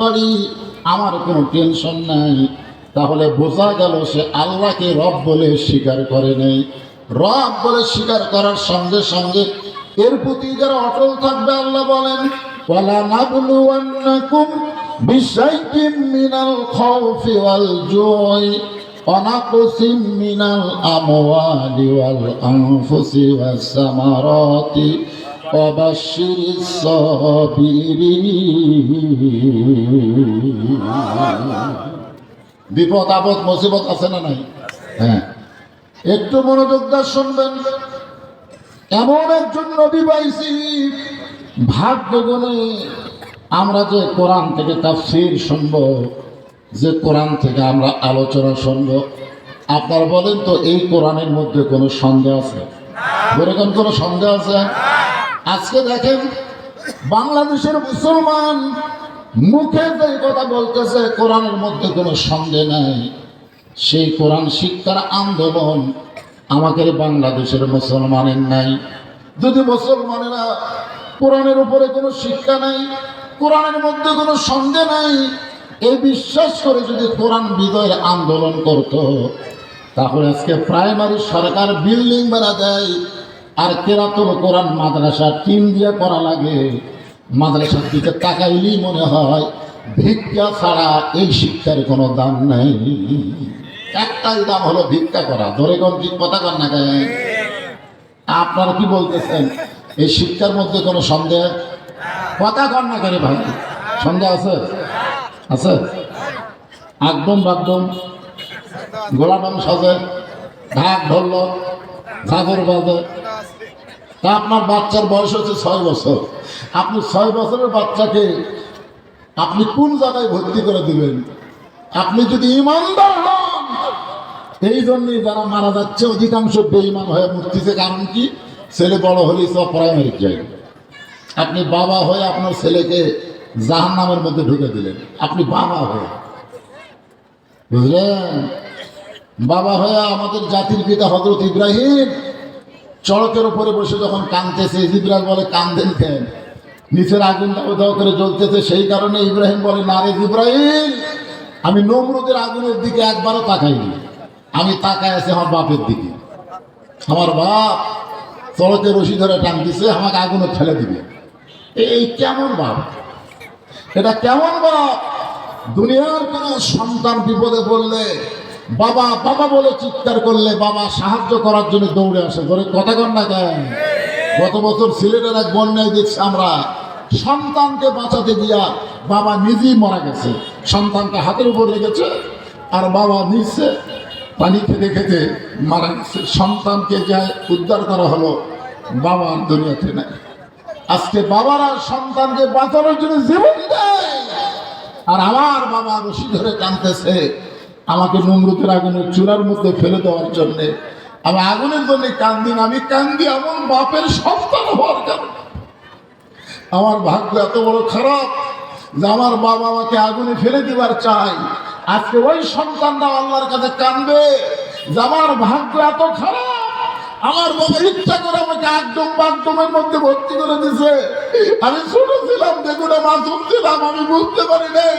পারি আমার কোনো টেনশন নাই। তাহলে বোঝা গেল সে আল্লাহকে রব বলে স্বীকার করে নেই। রব বলে স্বীকার করার সঙ্গে সঙ্গে এর প্রতি যারা অটল থাকবে, আল্লাহ বলেন, ওয়ালা নাবলুওয়ান্নাকুম বিশাইইম মিনাল খাউফি ওয়াল জুই অনাকুসিম মিনাল আমওয়ালি ওয়াল আনফুসি ওয়াস সামারাতি। وبشر الصابرين বিপদ আপদ মুসিবত আছে না নাই হ্যাঁ একটু মনোযোগ দিয়ে শুনবেন এমন একজন নবী পাইছি ভাগ্য গুণে আমরা যে কোরআন থেকে তাফসীর শুনব যে কোরআন থেকে আমরা আলোচনা শুনব আপনারা বলেন তো এই কোরআনের মধ্যে কোনো সন্দেহ আছে যেরকম কোনো সন্দেহ আছে আজকে দেখেন বাংলাদেশের মুসলমান মুখে যে কথা বলতেছে, কোরআনের মধ্যে কোনো সন্দেহ নাই। সেই কোরআন শিক্ষার আন্দোলন আমাদের বাংলাদেশের মুসলমানের নাই। যদি মুসলমানেরা কোরআনের উপরে কোনো শিক্ষা নাই, কোরআনের মধ্যে কোনো সন্দেহ নাই এই বিশ্বাস করে যদি কোরআন বিদয়ের আন্দোলন করত, তাহলে আজকে প্রাইমারি সরকার বিল্ডিং বানা দেয় আর কেরাতল কোরআন মাদ্রাসা টিম দিয়ে করা লাগে। মাদ্রাসার দিকে তাকাইলেই মনে হয়, ভিক্ষা ছাড়া এই শিক্ষার কোনো দাম নেই। একটাই দাম হলো ভিক্ষা করা। ধরে কোন ঠিক কথা কর না আপনারা কি বলতেছেন? এই শিক্ষার মধ্যে কোনো সন্দেহ? কথা কর না করে ভাই? সন্দেহ আছে? আছে? একদম বাকদম গোলাডম সাজে, ঢাক ধরল ঝাগর বাজে। তা আপনার বাচ্চার বয়স হচ্ছে ছয় বছর। আপনি ছয় বছরের বাচ্চাকে আপনি কোন জায়গায় ভর্তি করে দিবেন? আপনি যদি ইমানদার হন, এই জন্যই যারা মারা যাচ্ছে, অধিকাংশ বেইমান হয়ে মরতেছে। কারণ কি? ছেলে বড় হলেই সব প্রাইমারি যায় আপনি বাবা হয়ে আপনার ছেলেকে জাহান নামের মধ্যে ঢুকে দিলেন। আপনি বাবা হয়ে। বুঝলেন? বাবা হয়ে আমাদের জাতির পিতা হজরত ইব্রাহিম চড়কের উপরে বসে যখন কাঁদতেছে ইব্রাহিম বলে, কান্দেন কেন? নিচের আগুন দাও দাও করে জ্বলতেছে, সেই কারণে ইব্রাহিম বলে, না রে ইব্রাহিম আমি নমরুদের আগুনের দিকে একবারও তাকাইনি। আমি তাকায় আছি আমার বাপের দিকে। আমার বাপ চড়কে রশি ধরে টানতেছে আমাকে আগুনে ঠেলে দিবে। এই কেমন বাপ? এটা কেমন বাপ? দুনিয়ার কোন সন্তান বিপদে পড়লে বাবা বাবা বলে চিৎকার করলে বাবা সাহায্য করার জন্য দৌড়ে আসে। ধরে কথা কর না কেন? গত বছর সিলেটের এক বন্যায় দেখছি আমরা, সন্তানকে বাঁচাতে গিয়া বাবা নিজেই মারা গেছে। সন্তানকে হাতের উপর রেখেছে আর বাবা নিচ্ছে পানি খেতে খেতে মারা গেছে। সন্তানকে যা উদ্ধার করা হলো বাবা দুনিয়াতে নাই। আজকে বাবারা সন্তানকে বাঁচানোর জন্য জীবন দেয়। আর আমার বাবা রশি ধরে কাঁদতেছে আমাকে নমরুতের আগুনের চূড়ার মধ্যে ফেলে দেওয়ার জন্যে। আমি আগুনের জন্য কান্দি না, আমি কান্দি আমার বাপের সন্তান হওয়ার কারণে আমার ভাগ্য এত বড় খারাপ যে আমার বাবা আমাকে আগুনে ফেলে দিবার চাই। আজকে ওই সন্তানরা আল্লাহর কাছে কান্দবে যে আমার ভাগ্য এত খারাপ। আমার বাবা ইচ্ছা করে আমাকে একদম বাথরুমের মধ্যে ভর্তি করে দিছে। আমি ছোট ছিলাম দেখুন মাসুম ছিলাম আমি বুঝতে পারি নাই।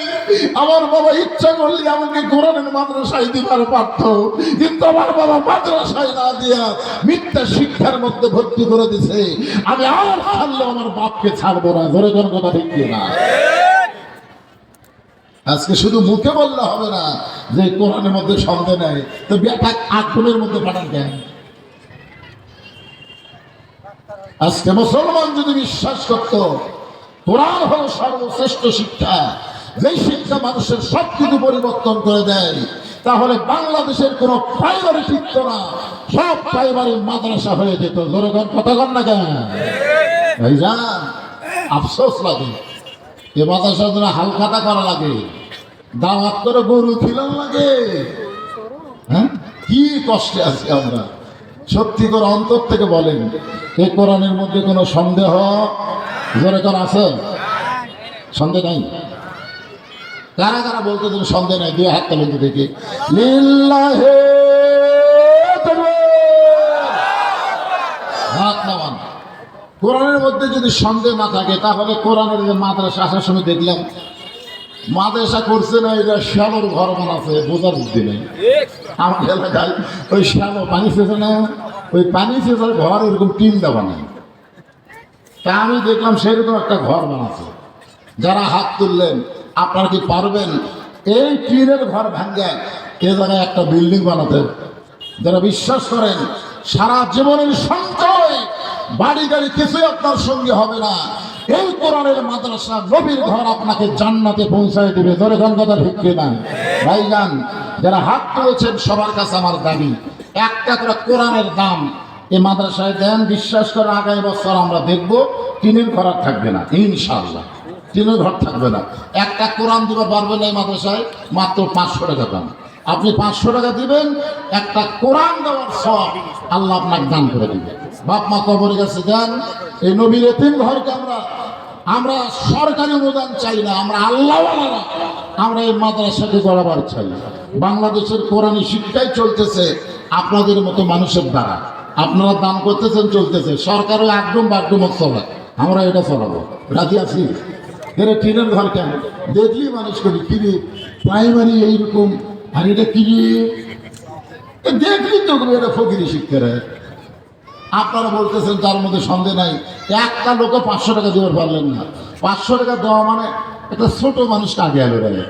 আমার বাবা ইচ্ছা করলে আমাকে কোরআনের মাদ্রাসায় দিবার পারত। কিন্তু আমার বাবা মাদ্রাসায় না দিয়া মিথ্যা শিক্ষার মধ্যে ভর্তি করে দিছে। আমি আর ছাড়লেও আমার বাপকে ছাড়বো না। ধরে কোন কথা ঠিক না? আজকে শুধু মুখে বললে হবে না, যে কোরআনের মধ্যে সন্দেহ নেয় তো বেটা আগুনের মধ্যে পাঠান কেন? আজকে মুসলমান যদি বিশ্বাস করত, কোরআন হলো সর্বশ্রেষ্ঠ শিক্ষা। যেই শিক্ষা মানুষের সব কিছু পরিবর্তন করে দেয়, তাহলে বাংলাদেশের কোনো প্রাইমারি না, সব প্রাইমারি মাদ্রাসা হয়ে যেত। জোরগণ কথা কন না কেন? ভাইজান, আফসোস লাগে। এ মাদ্রাসার জন্য হালখাতা করা লাগে। দাওয়াত করে গরু খিলান লাগে। হ্যাঁ? কি কষ্টে আছি আমরা? সত্যি করে অন্তর থেকে বলেন, এই কোরআনের মধ্যে কোনো সন্দেহ জোরে আছে? সন্দেহ নাই। কারা কারা বলতে তুমি সন্দেহ নাই? দুই হাত তালুতে দেখি। লিল্লাহে হাত নামান। কোরআনের মধ্যে যদি সন্দেহ না থাকে, তাহলে কোরআনের যে মাদ্রাসা আসার সময় দেখলাম। মাদ্রাসা করছে না এটা শ্যালোর ঘর বানাচ্ছে বোঝার বুদ্ধি নেই। আমার এলাকায় ওই শ্যালো পানি সেচে না, ওই পানি সেচার ঘর এরকম টিন দেওয়া নেই। তা আমি দেখলাম সেরকম একটা ঘর বানাচ্ছে। যারা হাত তুললেন, আপনারা কি পারবেন? এই টিনের ঘর ভাঙ্গে এ জায়গায় একটা বিল্ডিং বানাতে। যারা বিশ্বাস করেন, সারা জীবনের সঞ্চয়, বাড়ি গাড়ি কিছুই আপনার সঙ্গে হবে না। এই কোরআনের মাদ্রাসা নবীর ঘর আপনাকে জান্নাতে পৌঁছায় দিবে। ধরে কোন কথা ঠিক কিনা ভাইজান যারা হাত তুলেছেন, সবার কাছে আমার দাবি একটা করে কোরআনের দাম এই মাদ্রাসায় দেন, বিশ্বাস করে আগামী বছর আমরা দেখব, টিনের ঘর থাকবে না, ইনশাআল্লাহ। টিনের ঘর থাকবে না। একটা কোরআন দিতে পারবেন না এই মাদ্রাসায় মাত্র পাঁচশো টাকা দাম। আপনি পাঁচশো টাকা দিবেন, একটা কোরআন দেওয়ার সব আল্লাহ আপনাকে দান করে দিবে। বাপ মা কবরের কাছে দেন, এই নবীর তিন ঘরকে আমরা আমরা সরকারি অনুদান চাই না, আমরা আল্লাহ আমরা এই মাদ্রাসাকে গড়াবার চাই। বাংলাদেশের কোরআনী শিক্ষাই চলতেছে আপনাদের মতো মানুষের দ্বারা। আপনারা দান করতেছেন, চলতেছে। সরকারও একদম বাকডুম চলে আমরা এটা চলাবো রাজি আছি? এরা টিনের ঘর কেন? দেখলি মানুষ করি কিনে প্রাইমারি এইরকম, আর এটা কি দেখলি তো এটা ফকিরি শিক্ষারা। আপনারা বলতেছেন তার মধ্যে সন্দেহ নাই। একটা লোকে পাঁচশো টাকা দেওয়ার পারলেন না। পাঁচশো টাকা দেওয়া মানে একটা ছোট মানুষকে আগে আগে দেয়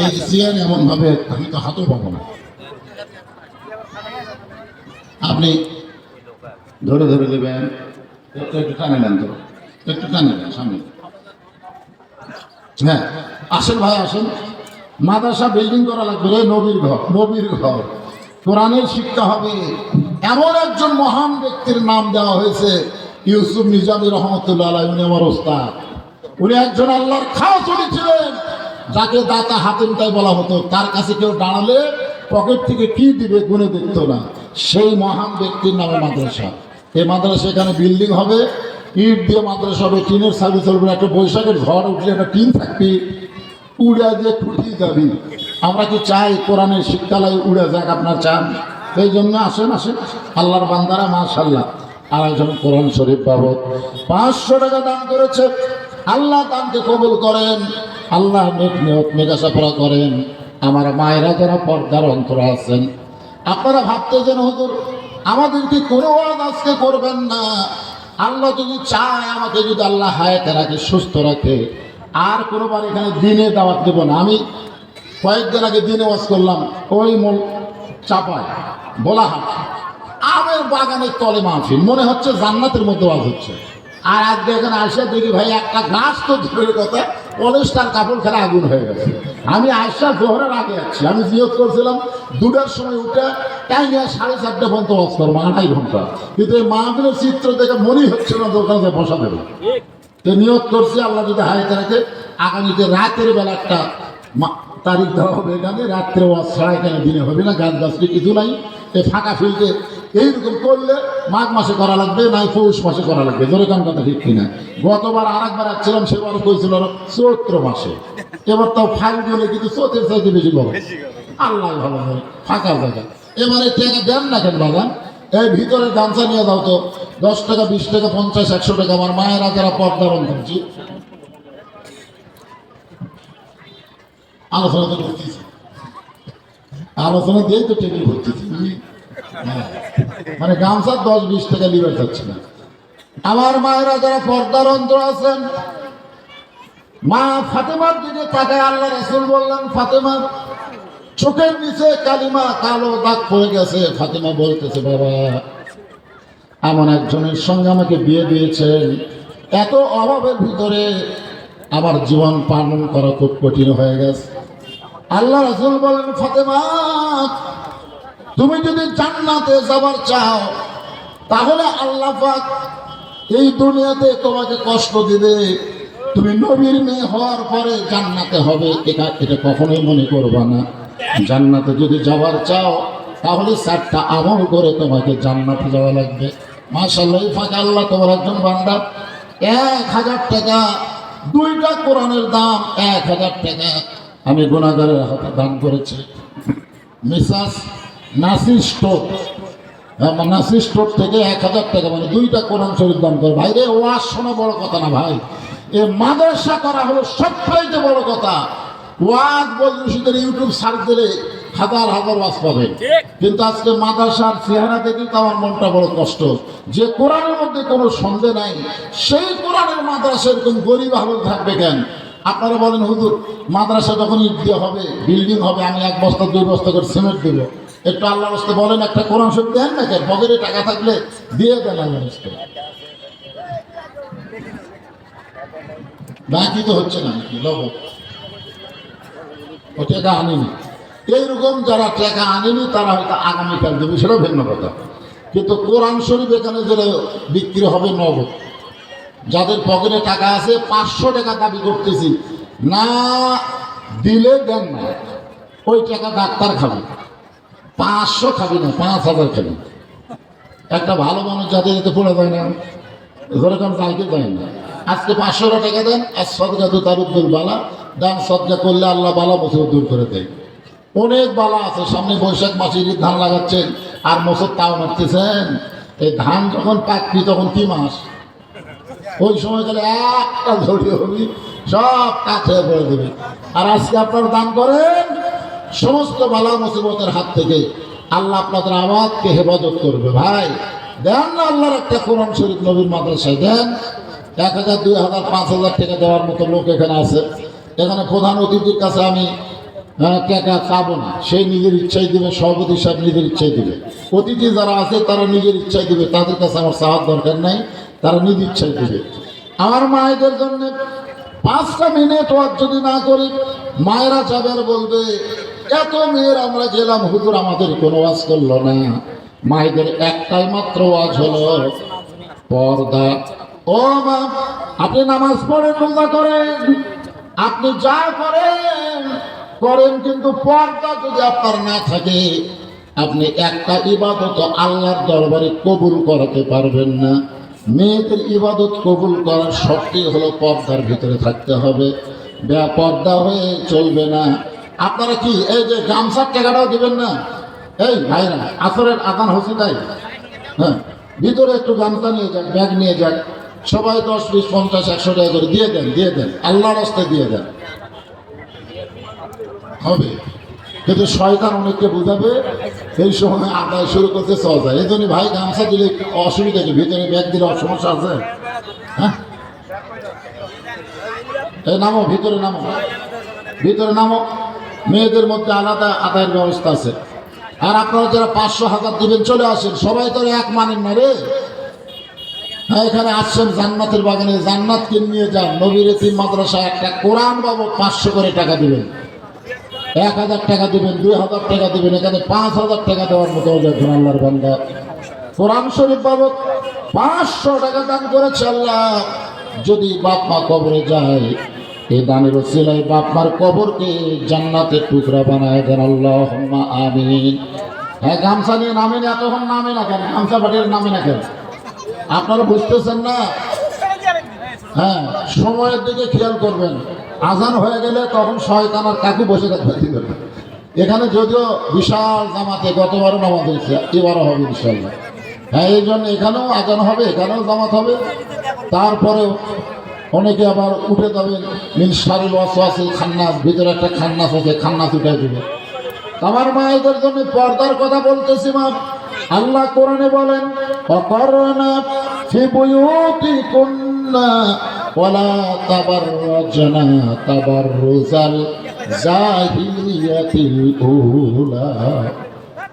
এই সিয়ান এমন ভাবে আমি তো হাতও পাবো না। আপনি ধরে ধরে দেবেন, একটু একটু টানে নেন তো। একটু টানে নেন, সামনে। হ্যাঁ আসেন ভাই, আসেন। মাদ্রাসা বিল্ডিং করা লাগবে নবীর ঘর নবীর ঘর। কোরআনের শিক্ষা হবে। এমন একজন মহান ব্যক্তির নাম দেওয়া হয়েছে, ইউসুফ নিজামী রহমতুল্লাহ উনি আমার ওস্তাদ। উনি একজন আল্লাহর খাওয়া ছিলেন, যাকে দাতা হাতেম তাই বলা হতো। তার কাছে কেউ দাঁড়ালে পকেট থেকে কি দিবে গুনে দেখতো না। সেই মহান ব্যক্তির নামে মাদ্রাসা। এই মাদ্রাসা এখানে বিল্ডিং হবে, ইট দিয়ে মাদ্রাসা হবে, টিনের সার্ভিস হবে, একটা বৈশাখের ঝড় উঠলে একটা টিন থাকবে, উড়ে দিয়ে খুঁটি যাবি। আমরা কি চাই কোরআনের শিক্ষালয় উড়ে যাক, আপনার চান? এই জন্য আসেন আসেন। আল্লাহর বান্দারা মাশাল্লাহ আর একজন কোরআন শরীফ বাবদ পাঁচশো টাকা দান করেছে। আল্লাহ দানকে কবুল করেন। আল্লাহ মেঘাসাফরা করেন। আমার মায়েরা যারা পর্দার অন্তর আছেন, আপনারা ভাবতেছেন, হুজুর, আমাদেরকে কোনো আজকে করবেন না। আল্লাহ যদি চায়, আমাকে যদি আল্লাহ হায়াতে রাখে, সুস্থ রাখে, আর কোনোবার এখানে দিনে দাওয়াত দেব না। আমি কয়েকদিন আগে দিনে ওয়াজ করলাম, ওই মল চাপায়, বলা বলাহাট আমের বাগানের তলে মাহফিল মনে হচ্ছে জান্নাতের মধ্যে ওয়াজ হচ্ছে। আর আজকে এখানে আসে, দেখি ভাই, একটা গাছ তো ধরে কথা পলিশটার কাপড় খেলা আগুন হয়ে গেছে। আমি আয়সা জোহরের আগে আছি। আমি জিজ্ঞেস করছিলাম দুটার সময় উঠে নিয়ে সাড়ে চারটে পর্যন্ত ওয়াজ করব, আড়াই ঘণ্টা। কিন্তু এই মাহফিলের চিত্র দেখে মনেই হচ্ছে না দোকানে বসা দেবে। তো নিয়োগ করছি, আল্লাহ যদি হাইতে রাখে, আগামীতে রাতের বেলা একটা তারিখ দেওয়া হবে এখানে রাত্রে ওয়াজ ছাড়া এখানে দিনে হবে না গাছ গাছটি কিছু নাই। এই ফাঁকা ফিল্ডে এইরকম করলে মাঘ মাসে করা লাগবে নাই পৌষ মাসে করা লাগবে ধরে কান কথা ঠিক কিনা। গতবার আর একবার আসছিলাম সেবার কইছিল ওরা চৈত্র মাসে। এবার তাও ফাইল বলে কিন্তু চৈত্রের চাইতে বেশি বড় আল্লাহ ভালো হয় ফাঁকা জায়গা। এবারে টাকা দেন না কেন বাবা এই ভিতরে গামছা নিয়ে দাও তো দশ টাকা বিশ টাকা পঞ্চাশ একশো টাকা আমার মায়েরা যারা পর্দার অন্তর্জি আলোচনা করতেছি আলোচনা দিয়েই তো টেবিল ভরতেছি হ্যাঁ। মানে গামছা দশ বিশ টাকা লিবার যাচ্ছে না। আমার মায়েরা যারা পর্দার অন্তর আছেন, মা ফাতেমার দিকে তাকায় আল্লাহ রসুল বললেন, ফাতেমা, চোখের নিচে কালিমা কালো দাগ পড়ে গেছে। ফাতেমা বলতেছে, বাবা, এমন একজনের সঙ্গে আমাকে বিয়ে দিয়েছেন। এত অভাবের ভিতরে আমার জীবন পালন করা খুব কঠিন হয়ে গেছে। আল্লাহ রসুল বলেন, ফাতেমা, তুমি যদি জান্নাতে যাবার চাও, তাহলে আল্লাহ পাক এই দুনিয়াতে তোমাকে কষ্ট দিবে। তুমি নবীর মেয়ে হওয়ার পরে জান্নাতে হবে। এটা এটা কখনোই মনে করবা না। জান্নাতে যদি যাওয়ার চাও, তাহলে চারটা আমল করে তোমাকে জান্নাতে যাওয়া লাগবে। মাশাল্লাহ এই ফাঁকে আল্লাহ তোমার একজন বান্দা, এক হাজার টাকা, দুইটা কোরআনের দাম এক হাজার টাকা। আমি গুণাগারের হাতে দান করেছি। Mrs Nasir store Nasir store থেকে এক হাজার টাকা মানে দুইটা কোরআন শরীফ দান করে। ভাই রে ওয়াজ শোনা বড় কথা না ভাই। এ মাদ্রাসা করা হলো সবচাইতে বড় কথা। ওয়াজ বৈদেশিদের ইউটিউব সার্চ দিলে হাজার হাজার ওয়াজ পাবেন কিন্তু আজকে মাদ্রাসার চেহারা দেখি তো আমার মনটা বড় কষ্ট। যে কোরআনের মধ্যে কোনো সন্দেহ নাই সেই কোরআনের মাদ্রাসা এরকম গরিব হালত থাকবে কেন? আপনারা বলেন, হুজুর, মাদ্রাসা যখন ইট দিয়ে হবে, বিল্ডিং হবে, আমি এক বস্তা, দুই বস্তা করে সিমেন্ট দেবো। একটু আল্লাহ রাস্তে বলেন, একটা কোরআন শক্তি দেন না কেন? পকেটে টাকা থাকলে দিয়ে দেন আল্লাহ রাস্তে বাকি তো হচ্ছে না নাকি? লোক ও টাকা আনেনি। এইরকম যারা টাকা আনেনি, তারা হয়তো আগামীকাল দেবে সেটা ভিন্ন কথা। কিন্তু কোরআন শরীফ এখানে যেটা বিক্রি হবে, নগদ। যাদের পকেটে টাকা আছে, পাঁচশো টাকা দাবি করতেছি। না দিলে দেন না। ওই টাকা ডাক্তার খাবে। পাঁচশো খাবি না, পাঁচ হাজার খাবি। একটা ভালো মানুষ যাদের এতে পড়ে যায় না। কারণ কালকে যায় না। আজকে পাঁচশো টাকা দেন আর সদকা তো তার উদ্দুল বালা। দান সদকা করলে আল্লাহ বালা বছর দূর করে দেয়। অনেক বালা আছে, সামনে বৈশাখ মাসে ধান লাগাচ্ছেন, আর বছর তাও মারতেছেন। এই ধান যখন পাকবি তখন কি মাস? ওই সময় গেলে একটা ঝড়িয়ে হবি, সব কাছে পড়ে দেবে আর আজকে আপনারা দান করেন সমস্ত বালা মুসিবতের হাত থেকে। আল্লাহ আপনাদের আওয়াজকে হেফাজত করবে। ভাই, দেন না আল্লাহর একটা কোরআন শরীফ নবীর মাদ্রাসায়, দেন। এক হাজার, দুই হাজার, পাঁচ হাজার টাকা দেওয়ার মতো লোক এখানে আছে। এখানে প্রধান অতিথির কাছে আমি টাকা চাবো না। সেই নিজের ইচ্ছাই দিবে, সভাপতি সাহেব নিজের ইচ্ছাই দিবে। অতিথি যারা আছে তারা নিজের ইচ্ছাই দিবে। তাদের কাছে আমার চাওয়ার দরকার নাই। তারা নিজ ইচ্ছাই দিবে আমার মায়েদের জন্য পাঁচটা মিনিট ওয়াজ যদি না করি, মায়েরা যাবে বলবে, এত মেয়ের আমরা গেলাম, হুজুর আমাদের কোনো ওয়াজ করল না। মায়েদের একটাই মাত্র ওয়াজ হলো, পর্দা। ও মা, আপনি নামাজ পড়েন, রোজা করেন। আপনি যা করেন করেন কিন্তু পর্দা যদি আপনার না থাকে, আপনি একটা ইবাদত আল্লাহর দরবারে কবুল করাতে পারবেন না। মেয়েদের ইবাদত কবুল করার শর্তই হলো পর্দার ভিতরে থাকতে হবে। পর্দা হয়ে চলবে না। আপনারা কি এই যে গামছার টাকাটাও দিবেন না? এই ভাইরা, আসরের আদান হচ্ছে তাই। হ্যাঁ ভিতরে একটু গামছা নিয়ে যান, ব্যাগ নিয়ে যান। সবাই দশ বিশ, পঞ্চাশ, একশো টাকা করে দিয়ে দেন দিয়ে দেন। আল্লাহ রাস্তায় দিয়ে দেন। হবে। কিন্তু শয়তান অনেককে বোঝাবে সেই সময় আদায় শুরু করতে হয় এই জন্য ভাই, গামছা দিলে অসুবিধা কি? ভিতরে ব্যাগ দিলে সমস্যা আছে? হ্যাঁ? নামো, ভিতরে নামো। ভিতরে নামো। মেয়েদের মধ্যে আলাদা আদায়ের ব্যবস্থা আছে। আর আপনারা যারা পাঁচশো হাজার দিবেন, চলে আসেন। সবাই তো এক মানেন না রে। হ্যাঁ এখানে আসছেন জান্নাতের বাগানে। জান্নাত কিনে নিয়ে যান। নবীর মাদ্রাসা একটা কোরআন বাবু পাঁচশো করে টাকা দিবেন। এক হাজার টাকা দিবেন, দুই হাজার টাকা দিবেন, এখানে পাঁচ হাজার টাকা দেওয়ার মতো দেখুন আল্লাহর বান্দা। কোরআন শরীফ বাবদ পাঁচশো টাকা দান করেছে আল্লাহ। যদি বাপ মা কবরে যায় এই দানের ওসিলায় বাপ মার কবরকে জান্নাতের টুকরা বানায় দেন আল্লাহ আমিন। হ্যাঁ গামছা নিয়ে নামেন এতক্ষণ নামে না কেন? গামছা পাটির নামে না কেন? আপনারা বুঝতেছেন না? হ্যাঁ সময়ের দিকে খেয়াল করবেন। আজান হয়ে গেলে তখন শয়তান আর কাকু বসে থাকবে। এখানে যদিও বিশাল জামাতে গতবারও নামাজ হয়েছে, এবারও হবে ইনশাল্লাহ হ্যাঁ এই জন্য এখানেও আজান হবে, এখানেও জামাত হবে। তারপরেও অনেকে আবার উঠে যাবেন মিন শারুল আছে খান্নাস, ভিতরে একটা খান্নাস আছে, খান্নাস উঠে দিবে। আমার মায়েদের জন্য পর্দার কথা বলতেছি মা। আল্লাহ কোরআনে বলেন, অকরনা ফি বুয়ুতিকুন্না ওয়ালা তাবাররাজনা তাবাররুজাল জাহিলিয়াতিল উলা।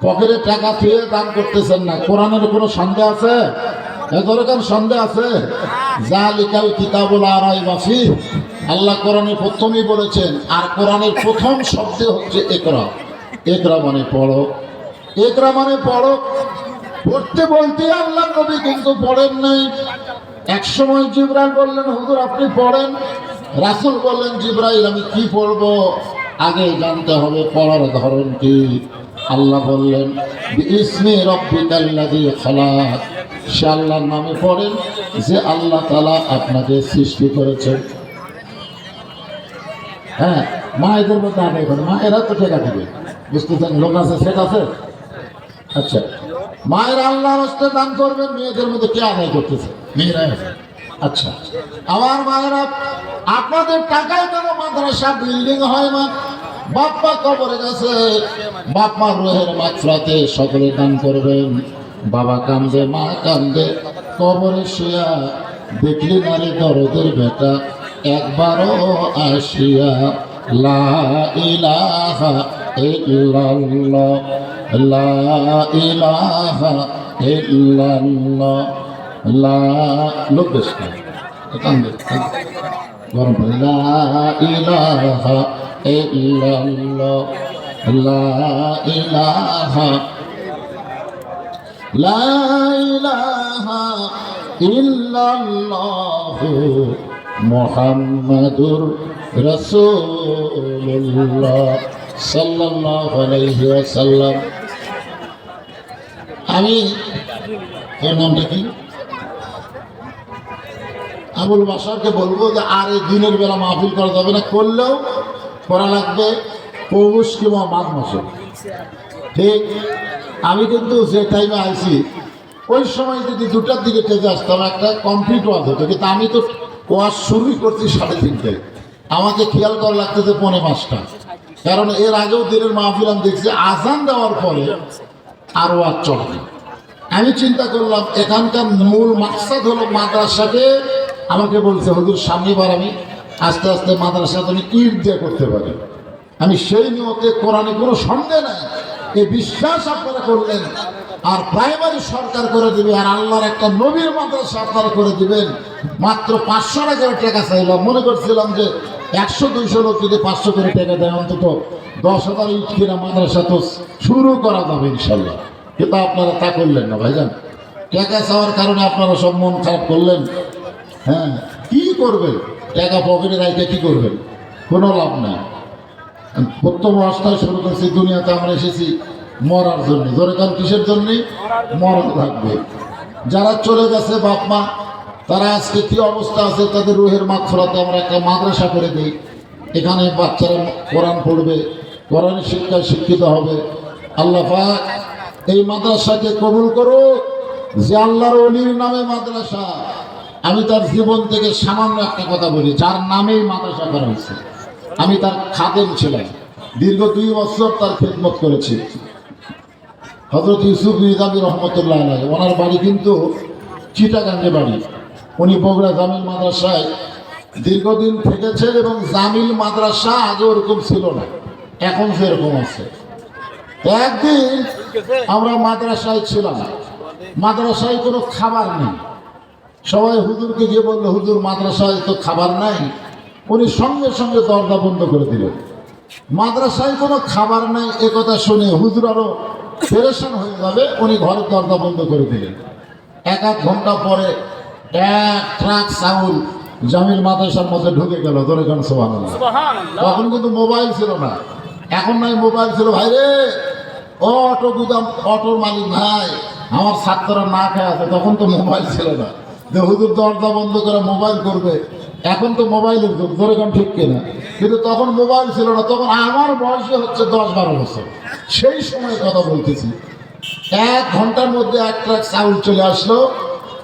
পকেটে টাকা থুয়ে দান করতেছেন না। কোরআনের কোনো সন্দেহ আছে? এ দরকার সন্দেহ আছে? জালিকাল কিতাবুল আরাই বাফি আল্লাহ কোরআনে প্রথমেই বলেছেন, আর কোরআনের প্রথম শব্দ হচ্ছে একরা একরা মানে পড়ো। একরা মানে পড়ো। পড়তে বলতে আল্লাহ নবী কিন্তু পড়েন নাই। এক সময় জিব্রাইল বললেন, হুজুর, আপনি পড়েন? রাসুল বললেন, জিব্রাইল, আমি কি পড়ব? আগে জানতে হবে, পড়ার ধরন কি। আল্লাহ বললেন ইসমি রব্বিকাল্লাযী খালাক। সে আল্লাহর নামে পড়েন, যে আল্লাহ তালা আপনাকে সৃষ্টি করেছেন হ্যাঁ মায়েদের মধ্যে আদায় করে মায়েরা তো ঠেকা দিবে। বুঝতেছেন? লোক আছে, সেট আছে? আচ্ছা। মায়ের আল্লাহর হস্তে দান করবেন, মেয়েদের মধ্যে কে আদায় করতেছে? মেয়েরা আচ্ছা আমার মায়েরা, আপনাদের টাকায় কেন মাদ্রাসা বিল্ডিং হয় না, বাপ্পা কবরে গেছে, বাপ্পা রোহের মাত্রাতে সকলে দান করবেন। বাবা কান্দে, মা কান্দে, কবরে শুয়া, দেখলি নারী দরদের বেটা, একবারও আসিয়া, লা ইলাহা ইল্লাল্লাহ। লা ইলাহা ইল্লাল্লাহ। লা, লোক বেশ। গরম পানি লা ইলাহা ইল্লাল্লাহ। লা ইলাহা লা ইলাহা ইল্লাল্লাহ। মুহাম্মাদুর রাসূলুল্লাহ। সাল্লাল্লাহু আলাইহি ওয়াসাল্লাম। আমি ওর নামটা কি? আবুল বাসারকে বলব যে আর এই দিনের বেলা মাহফিল করা যাবে না, করলেও করা লাগবে পৌষ কিংবা মাঘ মাসে। ঠিক? আমি কিন্তু যে টাইমে আইছি, ওই সময় যদি দুটার দিকে টেকে আসতাম, একটা কমপ্লিট ওয়াজ হতো। কিন্তু আমি তো ওয়াজ শুরুই করছি সাড়ে তিনটে। আমাকে খেয়াল করা লাগতেছে পৌনে পাঁচটা। কারণ এর আগেও দিনের মাহফিল আমি দেখছি, আজান দেওয়ার পরে আর চলবে। আমি চিন্তা করলাম, এখানকার মূল মাকসাদ হলো মাদ্রাসাকে আমাকে বলছে, হুজুর সামনেবার আমি আস্তে আস্তে মাদ্রাসা তুমি ইট দিয়ে করতে পারি। আমি সেই নিয়তে কোরআনে কোনো সন্দেহ নাই। এই বিশ্বাস আপনারা করলেন। আর প্রাইমারি সরকার করে দিবে, আর আল্লাহর একটা নবীর মাদ্রাসা আপনারা করে দিবেন। মাত্র পাঁচশো টাকার টাকা চাইলাম মনে করছিলাম যে একশো, দুইশো লোক যদি পাঁচশো করে টাকা দেয়, অন্তত দশ হাজার ইট কিনা মাদ্রাসা তো শুরু করা যাবে ইনশাল্লাহ। কিন্তু আপনারা তা করলেন না, ভাইজান। টাকা চাওয়ার কারণে আপনারা সব মন খারাপ করলেন। হ্যাঁ কি করবেন? টাকা পকেটে রাখতে কি করবেন? কোনো লাভ নাই। প্রথম অবস্থায় শুরু করছি, দুনিয়াতে আমরা এসেছি। মরার জন্য। ধরে কারণ কিসের জন্যে? মরা থাকবে। যারা চলে গেছে বাপ মা, তারা আজকে কি অবস্থা আছে? তাদের রুহের মাত্রাতে আমরা একটা মাদ্রাসা করে দিই। এখানে বাচ্চারা কোরআন পড়বে, কোরআনের শিক্ষায় শিক্ষিত হবে। আল্লাহ এই মাদ্রাসাকে কবুল করো যে আল্লাহর অলির নামে মাদ্রাসা। আমি তার জীবন থেকে সামান্য একটা কথা বলি, যার নামেই মাদ্রাসা করা হয়েছে। আমি তার খাদেম ছিলাম। দীর্ঘ দুই বছর তার খেদমত করেছি। হজরত ইউসুফ নিজামী রহমতুল্লাহ আলাই ওনার বাড়ি কিন্তু চিটাগাঙ্গে বাড়ি। উনি বগুড়া জামিল মাদ্রাসায় দীর্ঘদিন থেকেছেন এবং জামিল মাদ্রাসা আগে ওরকম ছিল না, এখন সেরকম আছে। একদিন আমরা মাদ্রাসায় ছিলাম, মাদ্রাসায় কোনো খাবার নেই। সবাই হুজুরকে গিয়ে বলল, হুজুর, মাদ্রাসায় তো খাবার নাই। উনি সঙ্গে সঙ্গে দরজা বন্ধ করে দিলেন। মাদ্রাসায় কোনো খাবার নাই, এ কথা শুনে হুজুর আরও পেরেশান হয়ে যাবে উনি ঘরের দরজা বন্ধ করে দিলেন। এক আধ ঘণ্টা পরে এক ট্রাক চাউল জামিল মাদ্রাসার মধ্যে ঢুকে গেল। ধরে গান সোহান তখন কিন্তু মোবাইল ছিল না। এখন নাই মোবাইল ছিল। ভাই রে ও অটো গুদাম অটোর মালিক ভাই আমার ছাত্ররা না খেয়ে আছে তখন তো মোবাইল ছিল না। যে হুজুর দরজা বন্ধ করে মোবাইল করবে এখন তো মোবাইলের যুগ, ধরে গান ঠিক কিনা? কিন্তু তখন মোবাইল ছিল না, তখন আমার বয়সে হচ্ছে দশ বারো বছর। সেই সময় কথা বলতেছি। এক ঘণ্টার মধ্যে এক ট্রাক চাউল চলে আসলো,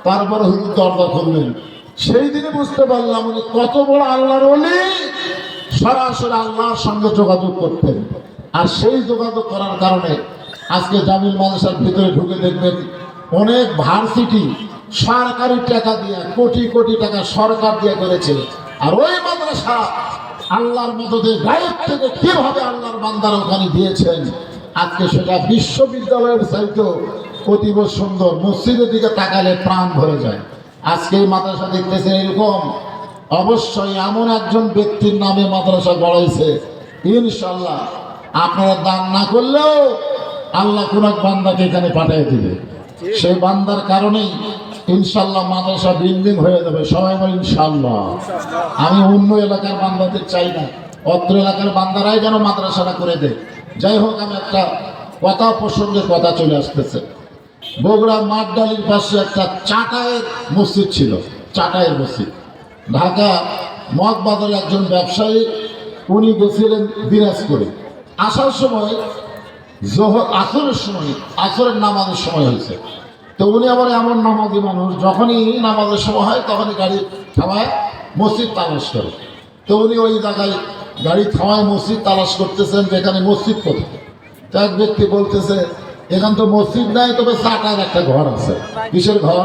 তারপরে হুজুর দরজা খুললেন। সেই দিনে বুঝতে পারলাম উনি কত বড় আল্লাহর অলি সরাসরি আল্লাহর সঙ্গে যোগাযোগ করতেন। আর সেই যোগাযোগ করার কারণে আজকে জামিল মাদ্রাসার ভিতরে ঢুকে দেখবেন, অনেক ভার্সিটি সরকারি টাকা দিয়ে, কোটি কোটি টাকা সরকার দিয়ে করেছে। আর ওই মাদ্রাসা আল্লাহর মদতে গায়েব থেকে কীভাবে আল্লাহর বান্দার ওখানে দিয়েছেন? আজকে সেটা বিশ্ববিদ্যালয়ের চাইতেও অতীব সুন্দর। মসজিদের দিকে তাকালে প্রাণ ভরে যায়। আজকে এই মাদ্রাসা দেখতেছে এরকম। অবশ্যই এমন একজন ব্যক্তির নামে মাদ্রাসা গড়াইছে। ইনশাল্লাহ আপনারা দান না করলেও আল্লাহ কোন বান্দাকে এখানে পাঠিয়ে দিবে। সেই বান্দার কারণেই ইনশাল্লাহ মাদ্রাসা বিল্ডিং হয়ে যাবে, সবাই বলে ইনশাল্লাহ। আমি অন্য এলাকার বান্দাদের চাই না, অত্র এলাকার বান্দারাই যেন মাদ্রাসাটা করে দেয়। যাই হোক, আমি একটা কথা প্রসঙ্গে কথা চলে আসতেছে। বগুড়া মাঠডালির পাশে একটা চাটায়ের মসজিদ ছিল চাটায়ের মসজিদ। ঢাকা মগবাজারের একজন ব্যবসায়ী, উনি গেছিলেন দিনাজপুরে। আসার সময় জোহর, আসরের সময়, আসরের নামাজের সময় হয়েছে। তো উনি আবার এমন নামাজি মানুষ, যখনই নামাজের সময় হয় তখনই গাড়ি থামায়, মসজিদ তালাশ করে। তো উনি ওই জায়গায় গাড়ি থামায়, মসজিদ তালাশ করতেছেন, যেখানে মসজিদ কোথায়? তো এক ব্যক্তি বলতেছে, এখান তো মসজিদ নাই, তবে চাটার একটা ঘর আছে। কিসের ঘর?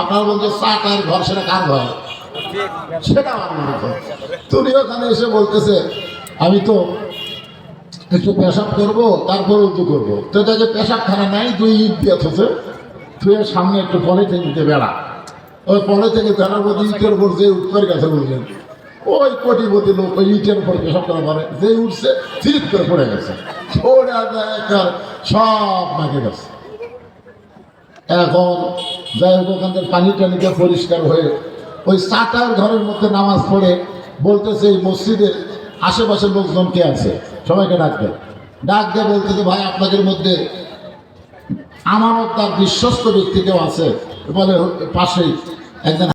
আপনার বলছে চাটার ঘর, সেটা কার ঘর? সেটা আমার মনে হয়। তো ওখানে এসে বলতেছে, আমি তো একটু পেশাব করব, তারপর উঁচু করব। তো যে পেশাবখানা নাই, দুই ইট দিয়ে থুয়ে সামনে একটু পলিথিন দিতে বেড়া। ওই পলিথিন বেড়ার মধ্যে ইটের উপর যে উঠতে গেছে বুঝলেন ওই কোটিপতি লোক ওই ইটের উপর পেশাব করা পারে যে উঠছে স্লিপ করে পড়ে গেছে। সব মাকে গেছে। এখন যাই হোক, ওখান থেকে পানি টানিতে পরিষ্কার হয়ে ওই চাটার ঘরের মধ্যে নামাজ পড়ে বলতেছে, এই মসজিদের আশেপাশের লোকজন কে আছে? সবাইকে ডাকবে ডাক দিয়ে বলতেছে, ভাই, আপনাদের মধ্যে আমানত তার বিশ্বস্ত ব্যক্তি কেউ আছে? বলে পাশেই একজন